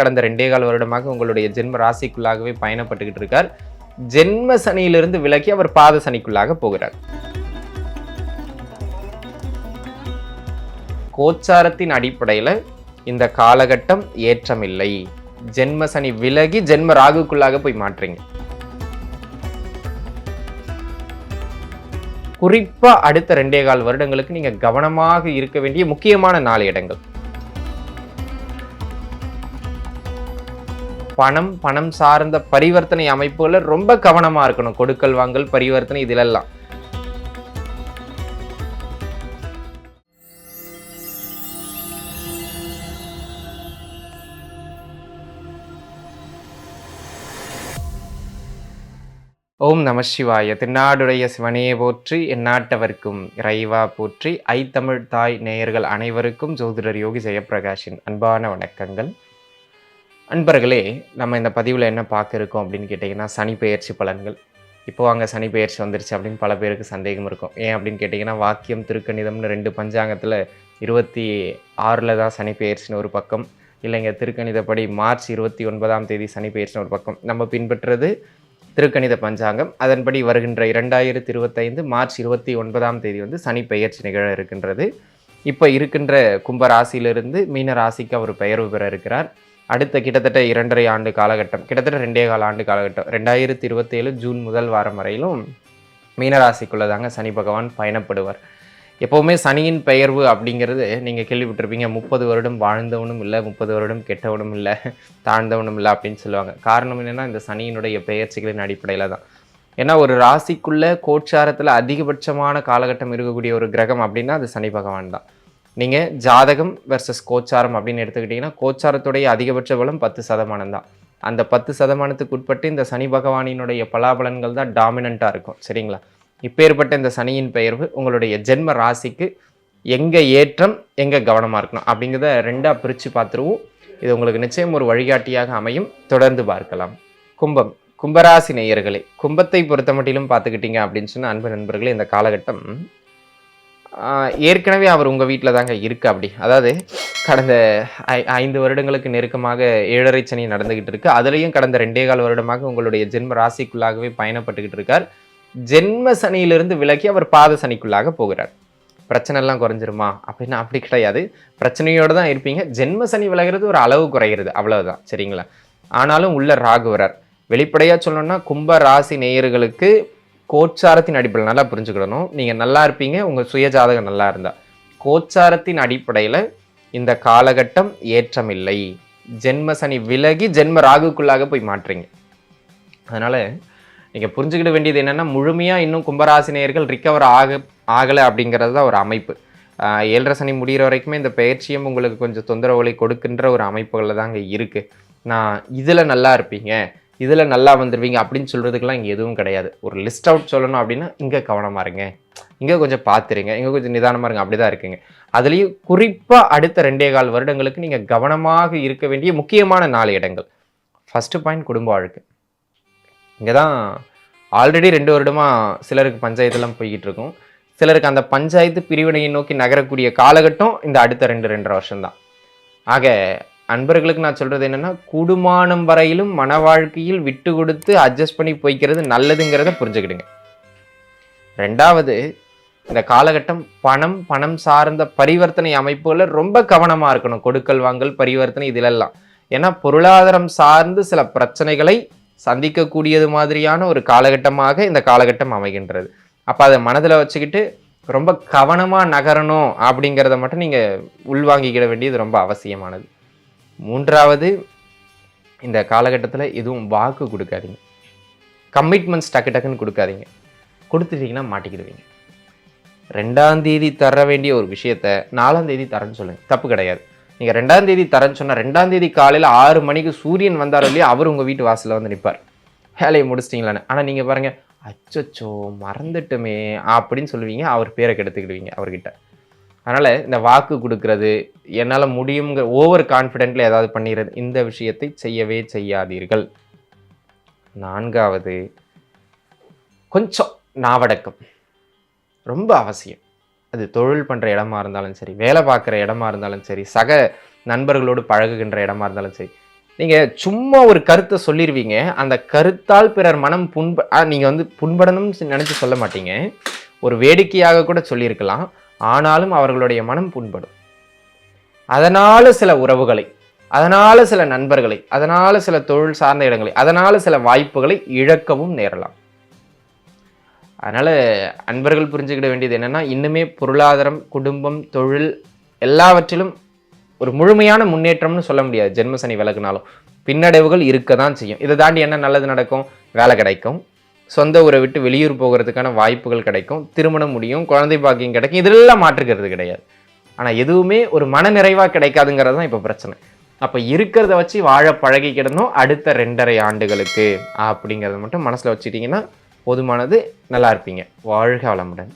கடந்த ரெண்டே கால வருடமாக உங்களுடைய ஜென்ம ராசிக்குள்ளாகவே பயணப்பட்டுக்கிட்டு இருக்கார். ஜென்ம சனியிலிருந்து விலக்கி அவர் பாத சனிக்குள்ளாக போகிறார். கோச்சாரத்தின் அடிப்படையில் இந்த காலகட்டம் ஏற்றமில்லை. ஜென்ம சனி விலகி ஜென்ம ராகுக்குள்ளாக போய் மாற்றுறீங்க குறிப்பாக அடுத்த ரெண்டே கால் வருடங்களுக்கு நீங்கள் கவனமாக இருக்க வேண்டிய முக்கியமான நாலு இடங்கள். பணம் பணம் சார்ந்த பரிவர்த்தனை அமைப்புகளில் ரொம்ப கவனமா இருக்கணும். கொடுக்கல் வாங்கல் பரிவர்த்தனை இதிலெல்லாம். ஓம் நம சிவாய. திருநாடுடைய சிவனையே போற்றி எந்நாட்டவர்க்கும் இறைவா போற்றி. ஐத்தமிழ் தாய் நேயர்கள் அனைவருக்கும் ஜோதிடர் யோகி ஜெயப்பிரகாஷின் அன்பான வணக்கங்கள். அன்பர்களே நம்ம இந்த பதிவில் என்ன பார்க்க இருக்கோம் அப்படின்னு கேட்டிங்கன்னா சனி பெயர்ச்சி பலன்கள். இப்போ வாங்க சனி பெயர்ச்சி வந்துருச்சு அப்படின்னு பல பேருக்கு சந்தேகம் இருக்கும். ஏன் அப்படின்னு கேட்டிங்கன்னா வாக்கியம் திருக்கணிதம்னு ரெண்டு பஞ்சாங்கத்தில் இருபத்தி ஆறில் தான் சனி பெயர்ச்சின்னு ஒரு பக்கம். இல்லைங்க திருக்கணிதப்படி மார்ச் இருபத்தி ஒன்பதாம் தேதி சனி பெயர்ச்சின்னு ஒரு பக்கம். நம்ம பின்பற்றது திருக்கணித பஞ்சாங்கம். அதன்படி வருகின்ற இரண்டாயிரத்தி இருபத்தைந்து மார்ச் இருபத்தி ஒன்பதாம் தேதி வந்து சனி பெயர்ச்சி நிகழ இருக்கின்றது. இப்போ இருக்கின்ற கும்ப ராசியிலிருந்து மீன ராசிக்கு அவர் பெயர்வு பெற இருக்கிறார். அடுத்த கிட்டத்தட்ட இரண்டரை ஆண்டு காலகட்டம் கிட்டத்தட்ட ரெண்டே கால ஆண்டு காலகட்டம். ரெண்டாயிரத்தி இருபத்தேழு ஜூன் முதல் வாரம் வரையிலும் மீனராசிக்குள்ளே தாங்க சனி பகவான் பயணப்படுவார். எப்போவுமே சனியின் பெயர்வு அப்படிங்கிறது நீங்கள் கேள்விப்பட்டிருப்பீங்க. முப்பது வருடம் வாழ்ந்தவனும் இல்லை முப்பது வருடம் கெட்டவனும் இல்லை தாழ்ந்தவனும் இல்லை அப்படின்னு சொல்லுவாங்க. காரணம் என்னென்னா இந்த சனியினுடைய பெயர்ச்சிகளின் அடிப்படையில் தான். ஏன்னா ஒரு ராசிக்குள்ளே கோட்சாரத்தில் அதிகபட்சமான காலகட்டம் இருக்கக்கூடிய ஒரு கிரகம் அப்படின்னா அது சனி பகவான் தான். நீங்கள் ஜாதகம் வெர்சஸ் கோச்சாரம் அப்படின்னு எடுத்துக்கிட்டிங்கன்னா கோச்சாரத்துடைய அதிகபட்ச பலம் பத்து சதமானம் தான். அந்த பத்து சதமானத்துக்கு உட்பட்டு இந்த சனி பகவானினுடைய பலாபலன்கள் தான் டாமினண்ட்டாக இருக்கும். சரிங்களா? இப்பேற்பட்ட இந்த சனியின் பெயர்வு உங்களுடைய ஜென்ம ராசிக்கு எங்கே ஏற்றம் எங்கே கவனமாக இருக்கணும் அப்படிங்கிறத ரெண்டாக பிரித்து பார்த்துருவோம். இது உங்களுக்கு நிச்சயம் ஒரு வழிகாட்டியாக அமையும். தொடர்ந்து பார்க்கலாம். கும்பம். கும்பராசி நேயர்களே கும்பத்தை பொறுத்த மட்டிலும் பார்த்துக்கிட்டீங்க அப்படின்னு சொன்ன அன்பு நண்பர்களே இந்த காலகட்டம் ஏற்கனவே அவர் உங்கள் வீட்டில் தாங்க இருக்கு அப்படி. அதாவது கடந்த ஐ ஐந்து வருடங்களுக்கு நெருக்கமாக ஏழரை சனி நடந்துக்கிட்டு இருக்கு. அதுலேயும் கடந்த ரெண்டே கால் வருடமாக உங்களுடைய ஜென்ம ராசிக்குள்ளாகவே பயணப்பட்டுக்கிட்டு இருக்கார். ஜென்ம சனியிலிருந்து விலகி அவர் பாத சனிக்குள்ளாக போகிறார். பிரச்சனைலாம் குறைஞ்சிருமா? அப்படின்னா அப்படி கிடையாது. பிரச்சனையோடு தான் இருப்பீங்க. ஜென்ம சனி விலகிறது ஒரு அளவு குறைகிறது அவ்வளவுதான். சரிங்களா? ஆனாலும் உள்ள ராகு வரார். வெளிப்படையாக சொல்லணும்னா கும்ப ராசி நேயர்களுக்கு கோச்சாரத்தின் அடிப்படையில் நல்லா புரிஞ்சுக்கிடணும். நீங்கள் நல்லா இருப்பீங்க உங்கள் சுய ஜாதகம் நல்லா இருந்தால் கோச்சாரத்தின் அடிப்படையில் இந்த காலகட்டம் ஏற்றமில்லை. ஜென்ம சனி விலகி ஜென்ம ராகுக்குள்ளாக போய் மாற்றுறீங்க அதனால் நீங்கள் புரிஞ்சுக்கிட வேண்டியது என்னென்னா முழுமையாக இன்னும் கும்பராசினியர்கள் ரிக்கவர் ஆக ஆகலை அப்படிங்கிறது தான் ஒரு அமைப்பு. ஏழரை சனி முடிகிற வரைக்குமே இந்த பயிற்சியும் உங்களுக்கு கொஞ்சம் தொந்தரவுகளை கொடுக்கின்ற ஒரு அமைப்புகளில் தாங்க இருக்குது நான் இதில் நல்லா இருப்பீங்க. இதில் நல்லா வந்துடுவீங்க அப்படின்னு சொல்கிறதுக்கெல்லாம் இங்கே எதுவும் கிடையாது. ஒரு லிஸ்ட் அவுட் சொல்லணும் அப்படின்னா இங்கே கவனமாக இருங்க. இங்கே கொஞ்சம் பார்த்துருங்க இங்கே கொஞ்சம் நிதானமாக இருங்க. அப்படி தான் இருக்குங்க. அதுலேயும் குறிப்பாக அடுத்த ரெண்டே கால் வருடங்களுக்கு நீங்கள் கவனமாக இருக்க வேண்டிய முக்கியமான நாலு இடங்கள். ஃபஸ்ட்டு பாயிண்ட் குடும்ப வாழ்க்கை. இங்கே தான் ஆல்ரெடி ரெண்டு வருடமாக சிலருக்கு பஞ்சாயத்துலாம் போய்கிட்டு இருக்கும். சிலருக்கு அந்த பஞ்சாயத்து பிரிவினையை நோக்கி நகரக்கூடிய காலகட்டம் இந்த அடுத்த ரெண்டு ரெண்டரை வருஷம்தான். ஆக அன்பர்களுக்கு நான் சொல்கிறது என்னென்னா குடுமானம் வரையிலும் மன வாழ்க்கையில் விட்டு கொடுத்து அட்ஜஸ்ட் பண்ணி போய்க்கிறது நல்லதுங்கிறத புரிஞ்சுக்கிடுங்க. ரெண்டாவது இந்த காலகட்டம் பணம் பணம் சார்ந்த பரிவர்த்தனை அமைப்புகளை ரொம்ப கவனமாக இருக்கணும். கொடுக்கல் வாங்கல் பரிவர்த்தனை இதிலெல்லாம். ஏன்னா பொருளாதாரம் சார்ந்து சில பிரச்சனைகளை சந்திக்கக்கூடியது மாதிரியான ஒரு காலகட்டமாக இந்த காலகட்டம் அமைகின்றது. அப்போ அதை மனதில் வச்சுக்கிட்டு ரொம்ப கவனமாக நகரணும் அப்படிங்கிறத மட்டும் நீங்கள் உள்வாங்கிக்கிட வேண்டியது ரொம்ப அவசியமானது. மூன்றாவது இந்த காலகட்டத்தில் எதுவும் வாக்கு கொடுக்காதீங்க. கமிட்மெண்ட்ஸ் டக்கு டக்குன்னு கொடுக்காதீங்க. கொடுத்துட்டீங்கன்னா மாட்டிக்கிடுவீங்க. ரெண்டாம் தேதி தர வேண்டிய ஒரு விஷயத்த நாலாம் தேதி தரேன்னு சொல்லுங்கள் தப்பு கிடையாது. நீங்கள் ரெண்டாம் தேதி தரேன்னு சொன்னால் ரெண்டாம் தேதி காலையில் ஆறு மணிக்கு சூரியன் வந்தாரோ இல்லையோ அவர் உங்கள் வீட்டு வாசலில் வந்து நிற்பார் வேலையை முடிச்சிட்டிங்களான்னு. ஆனால் நீங்கள் பாருங்கள் அச்சச்சோ மறந்துட்டுமே அப்படின்னு சொல்லுவீங்க. அவர் பேரை கெடுத்துக்கிடுவீங்க அவர்கிட்ட. அதனால் இந்த வாக்கு கொடுக்கறது என்னால் முடியுங்கிற ஓவர் கான்ஃபிடென்ட்டில் ஏதாவது பண்ணிடுறது இந்த விஷயத்தை செய்யவே செய்யாதீர்கள். நான்காவது கொஞ்சம் நாவடக்கம். ரொம்ப அவசியம். அது தொழில் பண்ணுற இடமா இருந்தாலும் சரி வேலை பார்க்குற இடமா இருந்தாலும் சரி சக நண்பர்களோடு பழகுகின்ற இடமா இருந்தாலும் சரி நீங்கள் சும்மா ஒரு கருத்தை சொல்லிடுவீங்க அந்த கருத்தால் பிறர் மனம் புண்ப நீங்கள் வந்து புண்படணும்னு நினச்சி சொல்ல மாட்டீங்க. ஒரு வேடிக்கையாக கூட சொல்லியிருக்கலாம். ஆனாலும் அவர்களுடைய மனம் புண்படும். அதனால் சில உறவுகளை அதனால் சில நண்பர்களை அதனால் சில தொழில் சார்ந்த இடங்களை அதனால் சில வாய்ப்புகளை இழக்கவும் நேரலாம். அதனால் அன்பர்கள் புரிஞ்சுக்கிட வேண்டியது என்னென்னா இன்னுமே பொருளாதாரம் குடும்பம் தொழில் எல்லாவற்றிலும் ஒரு முழுமையான முன்னேற்றம்னு சொல்ல முடியாது ஜென்மசனி விலகுனாலும். பின்னடைவுகள் இருக்க தான் செய்யும். இதை தாண்டி என்ன நல்லது நடக்கும்? வேலை கிடைக்கும். சொந்த ஊரை விட்டு வெளியூர் போகிறதுக்கான வாய்ப்புகள் கிடைக்கும் திருமணம் முடியும் குழந்தை பாக்கியம் கிடைக்கும் இதெல்லாம் மாற்றுக்கிறது கிடையாது. ஆனால் எதுவுமே ஒரு மன நிறைவாக கிடைக்காதுங்கிறது தான் இப்போ பிரச்சனை. அப்போ இருக்கிறத வச்சு வாழ பழகிக்கிடணும் அடுத்த ரெண்டரை ஆண்டுகளுக்கு. அப்படிங்கிறத மட்டும் மனசில் வச்சுட்டிங்கன்னா போதுமானது நல்லா இருப்பீங்க. வாழ்க வளமுடன்.